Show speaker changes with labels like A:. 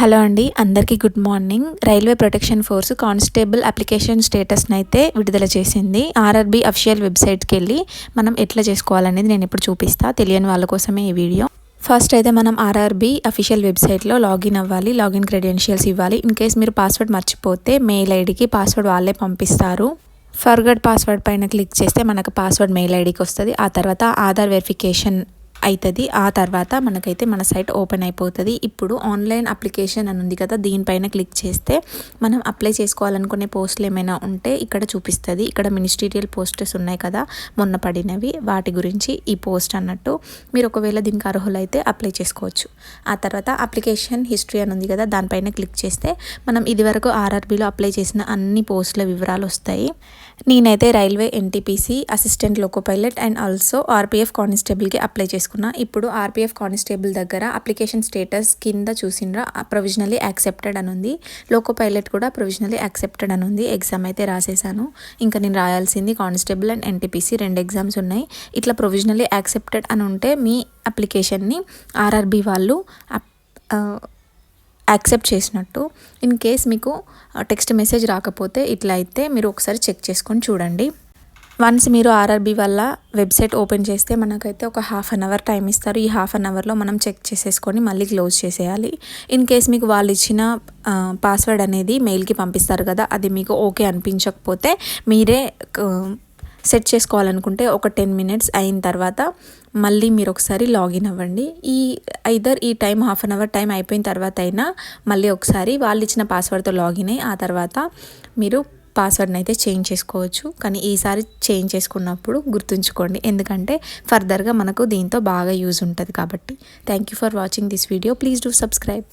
A: Hello అండి అందరికీ good morning. Railway protection force constable application స్టేటస్ని అయితే విడుదల చేసింది. ఆర్ఆర్బి అఫిషియల్ వెబ్సైట్కి వెళ్ళి మనం ఎట్లా చేసుకోవాలనేది నేను ఇప్పుడు చూపిస్తా తెలియని వాళ్ళ కోసమే ఈ వీడియో. ఫస్ట్ అయితే మనం ఆర్ఆర్బి అఫీషియల్ వెబ్సైట్లో లాగిన్ అవ్వాలి లాగిన్ క్రెడెన్షియల్స్ ఇవ్వాలి. ఇన్ కేస్ మీరు పాస్వర్డ్ మర్చిపోతే మెయిల్ ఐడికి పాస్వర్డ్ వాళ్ళే పంపిస్తారు. ఫర్గడ్ పాస్వర్డ్ పైన క్లిక్ చేస్తే మనకు పాస్వర్డ్ మెయిల్ ఐడికి వస్తుంది. ఆ తర్వాత ఆధార్ వెరిఫికేషన్ అవుతుంది ఆ తర్వాత మనకైతే మన సైట్ ఓపెన్ అయిపోతుంది. ఇప్పుడు ఆన్లైన్ అప్లికేషన్ అని ఉంది కదా దీనిపైన క్లిక్ చేస్తే మనం అప్లై చేసుకోవాలనుకునే పోస్టులు ఏమైనా ఉంటే ఇక్కడ చూపిస్తుంది. ఇక్కడ మినిస్టీరియల్ పోస్టర్స్ ఉన్నాయి కదా మొన్న పడినవి. వాటి గురించి ఈ పోస్ట్ అన్నట్టు మీరు ఒకవేళ దీనికి అర్హులైతే అప్లై చేసుకోవచ్చు. ఆ తర్వాత అప్లికేషన్ హిస్టరీ అని ఉంది కదా దానిపైన క్లిక్ చేస్తే మనం ఇదివరకు ఆర్ఆర్బీలో అప్లై చేసిన అన్ని పోస్టుల వివరాలు వస్తాయి. నేనైతే railway NTPC assistant loco pilot and also RPF కానిస్టేబుల్కి apply చేసుకున్నా ఇప్పుడు ఆర్పీఎఫ్ కానిస్టేబుల్ దగ్గర అప్లికేషన్ స్టేటస్ కింద చూసిండ్రా ప్రొవిజనలీ యాక్సెప్టెడ్ అని ఉంది. లోకో పైలట్ కూడా ప్రొవిజనలీ యాక్సెప్టెడ్ అని ఉంది. ఎగ్జామ్ అయితే రాసేసాను. ఇంకా నేను రాయాల్సింది కానిస్టేబుల్ అండ్ ఎన్టీపీసీ రెండు ఎగ్జామ్స్ ఉన్నాయి. ఇట్లా ప్రొవిజనలీ యాక్సెప్టెడ్ అని ఉంటే మీ అప్లికేషన్ని ఆర్ఆర్బీ వాళ్ళు యాక్సెప్ట్ చేసినట్టు. ఇన్ కేస్ మీకు టెక్స్ట్ మెసేజ్ రాకపోతే ఇట్లా అయితే మీరు ఒకసారి చెక్ చేసుకొని చూడండి. వన్స్ మీరు ఆర్ఆర్బీ వల్ల వెబ్సైట్ ఓపెన్ చేస్తే మనకైతే ఒక హాఫ్ అన్ అవర్ టైం ఇస్తారు. ఈ హాఫ్ అన్ అవర్లో మనం చెక్ చేసేసుకొని మళ్ళీ క్లోజ్ చేసేయాలి. ఇన్ కేస్ మీకు వాళ్ళు ఇచ్చిన పాస్వర్డ్ అనేది మెయిల్కి పంపిస్తారు కదా అది మీకు ఓకే అనిపించకపోతే మీరే సెట్ చేసుకోవాలనుకుంటే ఒక టెన్ మినిట్స్ అయిన తర్వాత మళ్ళీ మీరు ఒకసారి లాగిన్ అవ్వండి. ఈ ఐదర్ ఈ time half an hour time అయిపోయిన తర్వాత అయినా మళ్ళీ ఒకసారి వాళ్ళు ఇచ్చిన పాస్వర్డ్తో లాగిన్ అయ్యి ఆ తర్వాత మీరు పాస్వర్డ్ని అయితే చేంజ్ చేసుకోవచ్చు. కానీ ఈసారి చేంజ్ చేసుకున్నప్పుడు గుర్తుంచుకోండి. ఎందుకంటే ఫర్దర్గా మనకు దీంతో బాగా యూజ్ ఉంటుంది కాబట్టి. Thank you for watching this video please do subscribe